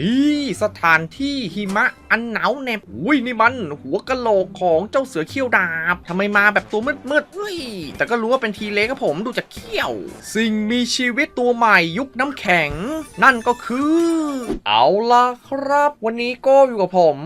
นี่สถานที่หิมะอันหนาวเหน็บอุ้ยนี่มันหัวกะโหลกของเจ้าเสือเขี้ยวดาบทำไมมาแบบตัวมืดๆเฮ้ยแต่ก็รู้ว่าเป็นทีเล็กครับผมดูจากเขี้ยว สิ่งมีชีวิตตัวใหม่ยุคน้ำแข็ง นั่นก็คือ เอาล่ะครับ วันนี้ก็อยู่กับผม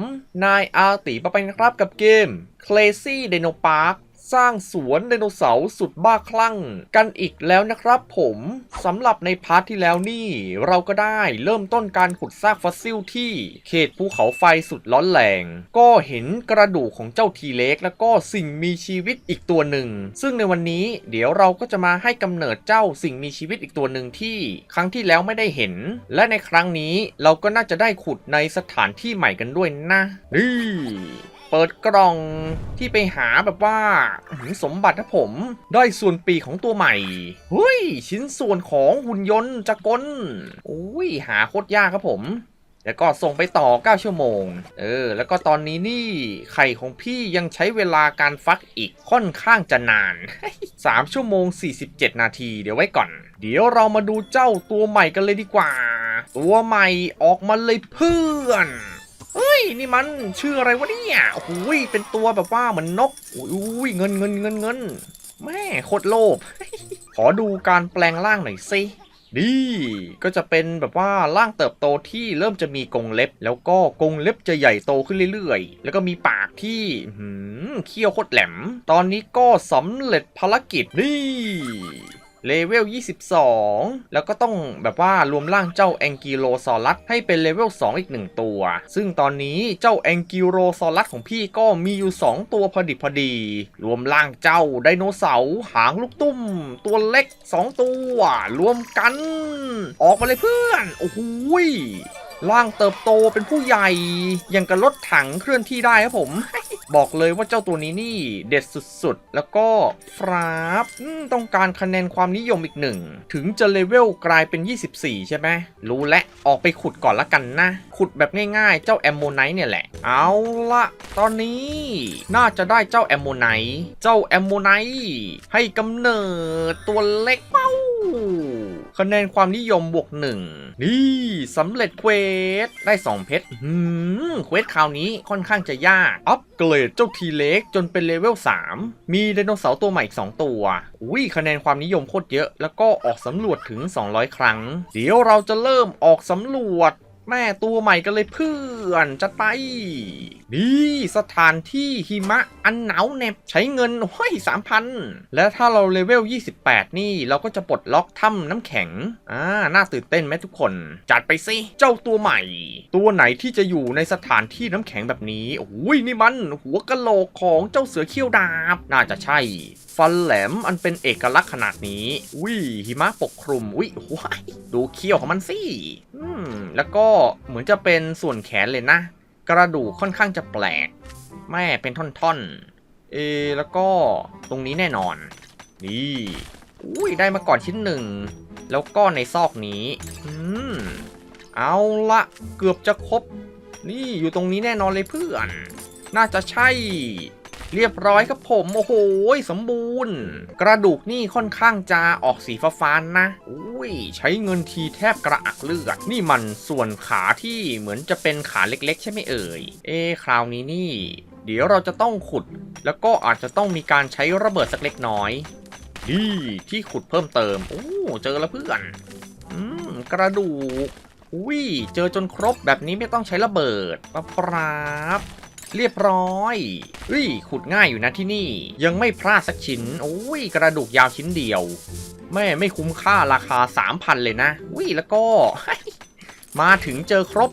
นายอาติปะไปนะครับกับเกม Crazy Dino Park สร้างสวนไดโนเสาร์สุดบ้าคลั่ง กันอีกแล้วนะครับผมสำหรับในพาร์ทที่แล้วนี่ เราก็ได้เริ่มต้นการขุดซากฟอสซิลที่เขตภูเขาไฟสุดร้อนแรง ก็เห็นกระดูกของเจ้าทีเล็กแล้วก็สิ่งมีชีวิตอีกตัวหนึ่ง ซึ่งในวันนี้เดี๋ยวเราก็จะมาให้กำเนิดเจ้าสิ่งมีชีวิตอีกตัวหนึ่งที่ครั้งที่แล้วไม่ได้เห็น และในครั้งนี้เราก็น่าจะได้ขุดในสถานที่ใหม่กันด้วยนะนี่ เปิดกล่องที่ไปหาแบบว่าสมบัตินะผม ได้ส่วนปีของตัวใหม่เฮ้ยชิ้นส่วนของหุ่นยนต์จักรกลโอ้ยหาโคตรยากครับผม แล้วก็ส่งไปต่อ 9 ชั่วโมง เออ แล้วก็ตอนนี้นี่ไข่ของพี่ยังใช้เวลาการฟักอีกค่อนข้างจะนาน 3 ชั่วโมง 47 นาที เดี๋ยวไว้ก่อน เดี๋ยวเรามาดูเจ้าตัวใหม่กันเลยดีกว่า ตัวใหม่ออกมาเลยเพื่อน เฮ้ยนี่มันชื่ออะไรวะเนี่ยโอ้ยเป็นตัวแบบว่าเหมือนนกอุ้ยเงินเงินเงินเงินแม่โคตรโลภขอดูการแปลงร่างหน่อยสินี่ก็จะเป็นแบบว่าร่างเติบโตที่เริ่มจะมีกรงเล็บ แล้วก็กรงเล็บจะใหญ่โตขึ้นเรื่อยๆ แล้วก็มีปากที่หืมเขี้ยวโคตรแหลม ตอนนี้ก็สำเร็จภารกิจนี่ เลเวล 22 แล้วก็ต้องแบบว่ารวมร่างเจ้าแองกิโลซอรัสให้เป็นเลเวล 2 อีก 1 ตัว ซึ่งตอนนี้เจ้าแองกิโลซอรัสของพี่ก็มีอยู่ 2 ตัวพอดิบพอดี รวมร่างเจ้าไดโนเสาร์หางลูกตุ้ม ตัวเล็ก 2 ตัว รวมกัน ออกมาเลยเพื่อน โอ้โหร่างเติบโตเป็นผู้ใหญ่ยังกับรถถังเคลื่อนที่ได้ครับผม บอกเลยว่าเจ้าตัวนี้นี่เด็ดสุดๆ แล้วก็ฟราบต้องการคะแนนความนิยมอีกหนึ่ง ถึงจะเลเวลกลายเป็น 24 ใช่ไหม รู้และ ออกไปขุดก่อนละกันนะ ขุดแบบง่ายๆ เจ้าแอมโมไนท์เนี่ยแหละ เอาละตอนนี้ น่าจะได้เจ้าแอมโมไนท์ เจ้าแอมโมไนท์ให้กำเนิดตัวเล็กเป้า คะแนนความนิยมบวกหนึ่งนี่สำเร็จเควสได้ 2 เพชรหืมเควสคราวนี้ค่อนข้างจะยาก อัปเกรดเจ้าทีเล็กจนเป็นเลเวล 3 มีไดโนเสาร์ตัวใหม่อีก 2 ตัวอุ้ยคะแนนความนิยมโคตรเยอะ แล้วก็ออกสำรวจถึง 200 ครั้ง เดี๋ยวเราจะเริ่มออกสำรวจ แม่ตัวใหม่กันเลยเพื่อนจัดไป นี่สถานที่หิมะอันหนาวเหน็บใช้เงินโอ้ยสามพันแล้วถ้าเราเลเวล 28 นี่เราก็จะปลดล็อกถ้ำน้ำแข็ง อ่า น่าตื่นเต้นไหมทุกคน จัดไปสิ เจ้าตัวใหม่ ตัวไหนที่จะอยู่ในสถานที่น้ำแข็งแบบนี้โอ้ยนี่มันหัวกะโหลกของเจ้าเสือเขี้ยวดาบ น่าจะใช่ ฟันแหลมอันเป็นเอกลักษณ์ขนาดนี้ อุ้ยหิมะปกคลุมอุ้ยว้ายดูเขี้ยวของมันสิอืม แล้วก็เหมือนจะเป็นส่วนแขนเลยนะ กระดูกค่อนข้างจะแปลก แม่เป็นท่อนๆ เอแล้วก็ตรงนี้แน่นอน นี่อุ้ยได้มาก่อนชิ้นหนึ่ง แล้วก็ในซอกนี้ อืม เอาละเกือบจะครบ นี่อยู่ตรงนี้แน่นอนเลยเพื่อน น่าจะใช่ เรียบร้อยครับผม โอ้โหสมบูรณ์ กระดูกนี่ค่อนข้างจะออกสีฟ้าๆนนะอุ้ยใช้เงินทีแทบกระอักเลือด นี่มันส่วนขาที่เหมือนจะเป็นขาเล็กๆ ใช่ไหมเอ่ย เอะคราวนี้นี่ เดี๋ยวเราจะต้องขุด แล้วก็อาจจะต้องมีการใช้ระเบิดสักเล็กน้อยนี่ที่ขุดเพิ่มเติม โอ้เจอแล้วเพื่อนอืมกระดูกอุ้ยเจอจนครบแบบนี้ไม่ต้องใช้ระเบิดปะปราบ เรียบร้อยอุ้ยขุดง่ายอยู่นะที่นี่ ยังไม่พลาดสักชิ้น โอ้ย กระดูกยาวชิ้นเดียว แม่ไม่คุ้มค่าราคา 3,000 เลยนะอุ้ยแล้วก็ มาถึงเจอครบ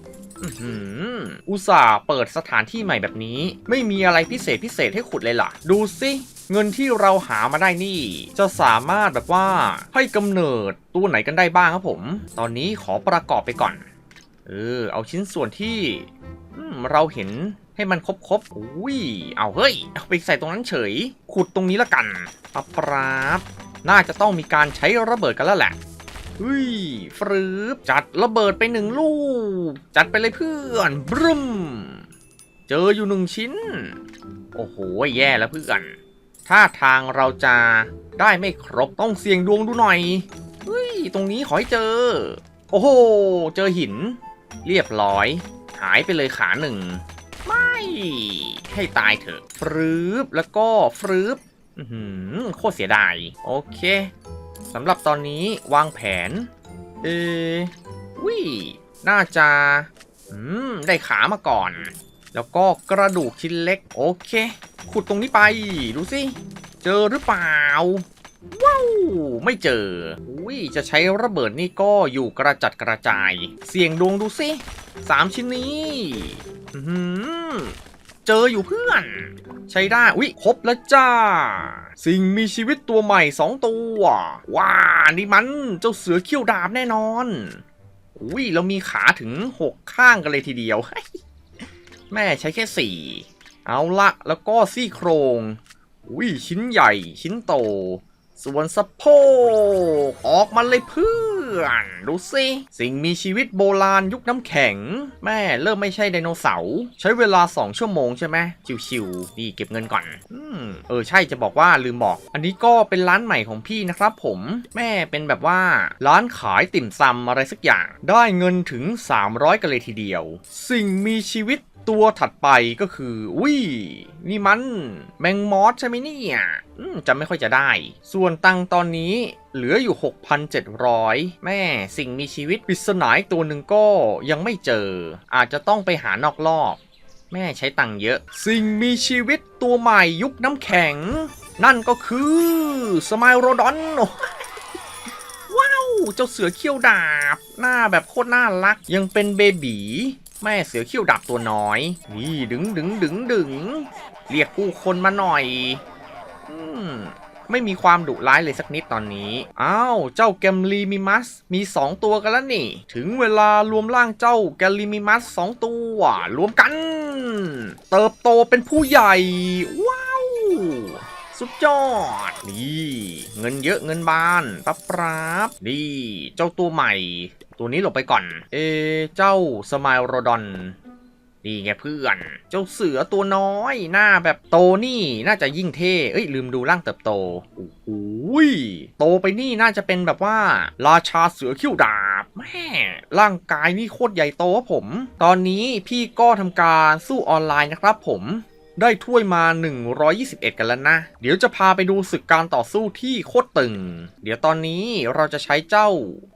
อุตส่าห์เปิดสถานที่ใหม่แบบนี้ ไม่มีอะไรพิเศษพิเศษให้ขุดเลยล่ะ ดูสิเงินที่เราหามาได้นี่ จะสามารถแบบว่าให้กำเนิดตัวไหนกันได้บ้างครับผม ตอนนี้ขอประกอบไปก่อน เออ เอาชิ้นส่วนที่เราเห็น ให้มันครบๆอุ้ย เอาเฮ้ย เอาไปใส่ตรงนั้นเฉย ขุดตรงนี้ละกันปับปราบน่าจะต้องมีการใช้ระเบิดกันแล้วแหละเฮ้ยฟรึบจัดระเบิดไปหนึ่งลูก จัดไปเลยเพื่อนบรึมเจออยู่หนึ่งชิ้น โอ้โห แย่แล้วเพื่อน ถ้าทางเราจะได้ไม่ครบต้องเสี่ยงดวงดูหน่อยเฮ้ย ตรงนี้ขอให้เจอ โอ้โห เจอหิน เรียบร้อย หายไปเลยขาหนึ่ง ไม่ ให้ตายเถอะฟรืบแล้วก็ฟรืบอื้อหือโคตรเสียดาย โอเคสำหรับตอนนี้วางแผน เอวิน่าจะอืมได้ขามาก่อน แล้วก็กระดูกชิ้นเล็ก โอเค ขุดตรงนี้ไป ดูสิ เจอหรือเปล่า ว้าว ไม่เจอ อุ้ย จะใช้ระเบิดนี่ก็อยู่กระจัดกระจาย เสี่ยงดวงดูสิสามชิ้นนี้อื้อหือ เจออยู่เพื่อน ใช้ได้อุ้ยครบแล้วจ้า สิ่งมีชีวิตตัวใหม่สองตัว ว้า นี่มันเจ้าเสือเขี้ยวดาบแน่นอนอุ้ยเรามีขาถึง6ข้างกันเลยทีเดียว แม่ใช้แค่4เอาละแล้วก็ซี่โครงอุ้ยชิ้นใหญ่ชิ้นโต ส่วนสะโพกออกมาเลยเพื่อ น ดูสิ สิ่งมีชีวิตโบราณยุคน้ำแข็ง แม่เริ่มไม่ใช่ไดโนเสาร์ใช้เวลา 2 ชั่วโมงใช่ไหมชิวๆนี่เก็บเงินก่อนอืเออใช่จะบอกว่าลืมบอก อันนี้ก็เป็นร้านใหม่ของพี่นะครับผม แม่เป็นแบบว่า ร้านขายติ่มซำอะไรสักอย่าง ได้เงินถึง 300 กันเลยทีเดียว สิ่งมีชีวิต ตัวถัดไปก็คือวินี่มันแมงมอสใช่ไหมเนี่ยอืมจำไม่ค่อยจะได้ ส่วนตังตอนนี้เหลืออยู่ 6,700 แม่สิ่งมีชีวิตปริศนาอีกตัวหนึ่งก็ยังไม่เจอ อาจจะต้องไปหานอกรอบ แม่ใช้ตังเยอะ สิ่งมีชีวิตตัวใหม่ยุคน้ำแข็ง นั่นก็คือสม l ลโรดอนว้าว เจ้าเสือเขี้ยวดาบ หน้าแบบโคตรน่ารัก ยังเป็นเบบี แม่เสือเขี้ยวดาบตัวน้อย นี่ดึงดึงดึงดึงเรียกผู้คนมาหน่อยอืมไม่มีความดุร้ายเลยสักนิดตอนนี้ อ้าว เจ้าแกมลีมิมัส มี 2 ตัวกันแล้วนี่ ถึงเวลารวมร่างเจ้าแกลลิมิมัส 2 ตัว รวมกัน เติบโตเป็นผู้ใหญ่ ว้าว สุดยอด นี่ เงินเยอะเงินบานปั๊บปราบนี่ เจ้าตัวใหม่ ตัวนี้หลบไปก่อน เอะเจ้าสม l ลโรดอนนี่ไงเพื่อน เจ้าเสือตัวน้อยหน้าแบบโตนี่น่าจะยิ่งเท่ เอ้ยลืมดูร่างเติบโต โอ้โหโตไปนี่น่าจะเป็นแบบว่า ราชาเสือคิ้วดาบแม่ร่างกายนี่โคตรใหญ่โตครับผม ตอนนี้พี่ก็ทำการสู้ออนไลน์นะครับผม ได้ถ้วยมา 121 กันแล้วนะ เดี๋ยวจะพาไปดูศึกการต่อสู้ที่โคตรตึง เดี๋ยวตอนนี้เราจะใช้เจ้า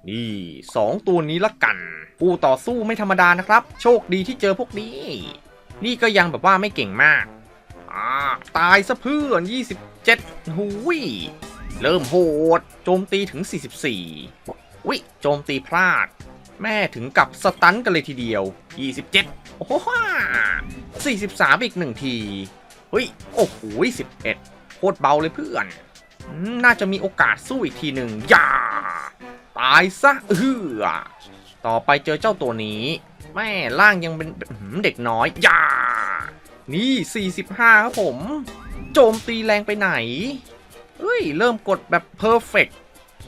นี่สองตัวนี้ละกันผู้ต่อสู้ไม่ธรรมดานะครับ โชคดีที่เจอพวกนี้ นี่ก็ยังแบบว่าไม่เก่งมากอ่าตายซะเพื่อน 27หุยเริ่มโหด โจมตีถึง 44วิโจมตีพลาด แม่ถึงกับสตันกันเลยทีเดียว 27 โอ้โห43อีกหนึ่งทีเฮ้ยโอ้โห11โคตรเบาเลยเพื่อน น่าจะมีโอกาสสู้อีกทีหนึ่งอย่า ตายซะเออต่อไปเจอเจ้าตัวนี้ แม่ร่างยังเป็นเด็กน้อยอย่า นี่ 45 ครับผม โจมตีแรงไปไหนเฮ้ย เริ่มกดแบบเพอร์เฟก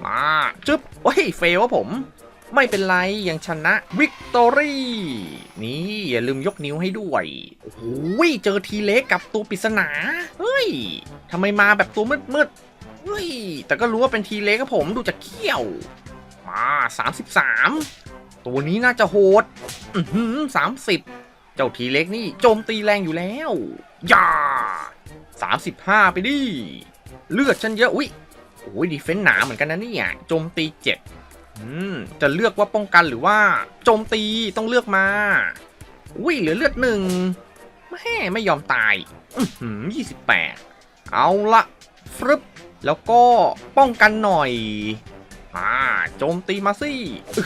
มา จึ๊บโอ้ย เฟลวะผม ไม่เป็นไรยังชนะวิกตอรี่นี่อย่าลืมยกนิ้วให้ด้วยโอ้โหเจอทีเล็กกับตัวปริศนาเฮ้ยทำไมมาแบบตัวมืดๆเฮ้ยแต่ก็รู้ว่าเป็นทีเล็กครับผมดูจากเขี้ยวมา33 ตัวนี้น่าจะโหดอือหือสามสิบเจ้าทีเล็กนี่โจมตีแรงอยู่แล้วย่าสามสิบห้าไปดิเลือดฉันเยอะอุ้ยโอ้ยดีเฟนส์หนาเหมือนกันนะเนี่ยโจมตีเจ็ด จะเลือกว่าป้องกันหรือว่าโจมตีต้องเลือกมา อุ้ยเหลือเลือดหนึ่งแม่ไม่ยอมตายอือหือยี่สิบแปดเอาละฟรึบแล้วก็ป้องกันหน่อยอ่าโจมตีมาสิเอ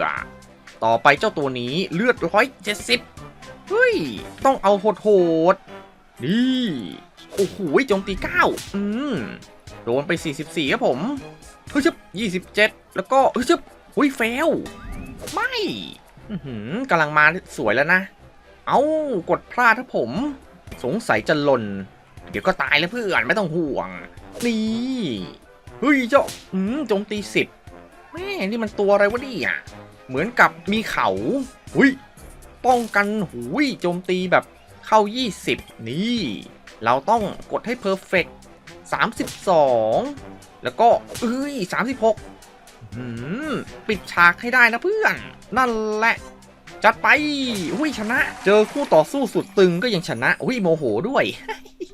อต่อไปเจ้าตัวนี้เลือดร้อยเจ็ดสิบเฮ้ย ต้องเอาโหดโหดๆนี่ โอ้โหโจมตีเก้าอืมโดนไป 44ครับผม เฮ้ยชึบ27แล้วก็เฮ้ยชึบหุยเฟลไม่หือกำลังมาสวยแล้วนะ เอากดพลาดครับผม สงสัยจะหล่น เดี๋ยวก็ตายแล้วเพื่อนไม่ต้องห่วง นี่เฮ้ยเจ้าอืมโจมตีสิบแม่นี่มันตัวอะไรวะเนี่ยเหมือนกับมีเขาหุยป้องกันหุยโจมตีแบบเข้า 20 นี่ เราต้องกดให้เพอร์เฟกต์32 แล้วก็เอ้ย36หืมปิดฉากให้ได้นะเพื่อน นั่นแหละ จัดไปอุ้ยชนะ เจอคู่ต่อสู้สุดตึงก็ยังชนะอุ้ยโมโหด้วย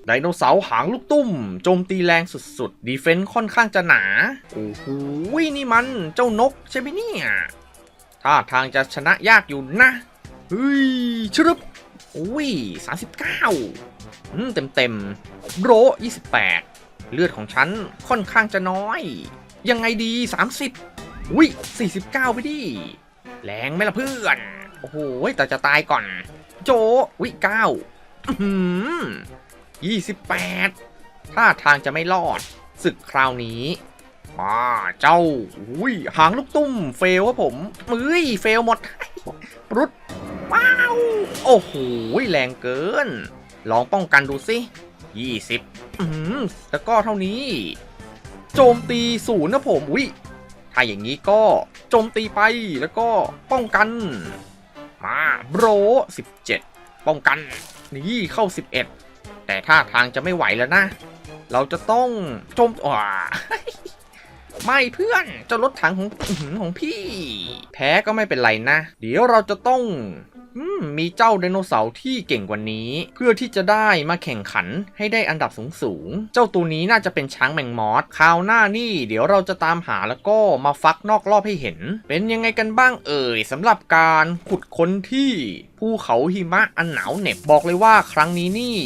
ไดโนเสาร์หางลูกตุ้ม โจมตีแรงสุดๆ ดีเฟนส์ค่อนข้างจะหนา โอ้โหนี่มันเจ้านกใช่ไหมเนี่ยท่าทางจะชนะยากอยู่นะ เฮ้ยชรึบอุ้ย39อืมเต็มโร28 เลือดของฉันค่อนข้างจะน้อย ยังไงดี 30อุ้ย49 ไปดิ แรงไหมล่ะเพื่อน โอ้โห แต่จะตายก่อน โจวิเก้ายี่สิบแปดท่าทางจะไม่รอดศึกคราวนี้อ่าเจ้า อุ้ย หางลูกตุ้ม เฟลครับผมมือยเฟลหมดปรุดว้าว โอ้โห แรงเกิน ลองป้องกันดูสิ ยี่สิบอืมแล้วก็เท่านี้ โจมตีศูนย์นะผมอุ้ยถ้าอย่างนี้ก็โจมตีไปแล้วก็ป้องกัน มาโบร17 ป้องกัน นี่เข้า 11 แต่ท่าทางจะไม่ไหวแล้วนะ เราจะต้องโจมอ่าไม่เพื่อนจะรถถังของของพี่ แพ้ก็ไม่เป็นไรนะ เดี๋ยวเราจะต้อง มมีเจ้าไดโนเสาร์ที่เก่งกว่านี้ เพื่อที่จะได้มาแข่งขันให้ได้อันดับสูงๆเจ้าตัวนี้น่าจะเป็นช้างแมงมอสคราวหน้านี่ เดี๋ยวเราจะตามหาแล้วก็มาฟักนอกรอบให้เห็น เป็นยังไงกันบ้างเอ่ยสำหรับการขุดค้นที่ภูเขาหิมะอันหนาวเหน็บบอกเลยว่าครั้งนี้นี่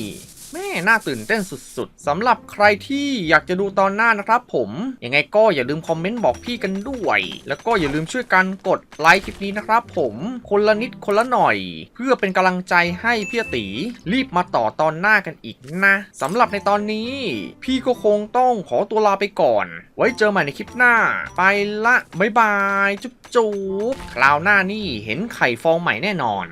น่าตื่นเต้นสุดๆสำหรับใครที่อยากจะดูตอนหน้านะครับผมยังไงก็อย่าลืมคอมเมนต์บอกพี่กันด้วย แล้วก็อย่าลืมช่วยกันกดไลค์คลิปนี้นะครับผมคนละนิดคนละหน่อย เพื่อเป็นกำลังใจให้พี่ตีรีบมาต่อตอนหน้ากันอีกนะสำหรับในตอนนี้ พี่ก็คงต้องขอตัวลาไปก่อน ไว้เจอใหม่ในคลิปหน้า ไปละบ๊ายบาย จุ๊บจุ๊บคราวหน้านี่เห็นไข่ฟองใหม่แน่นอน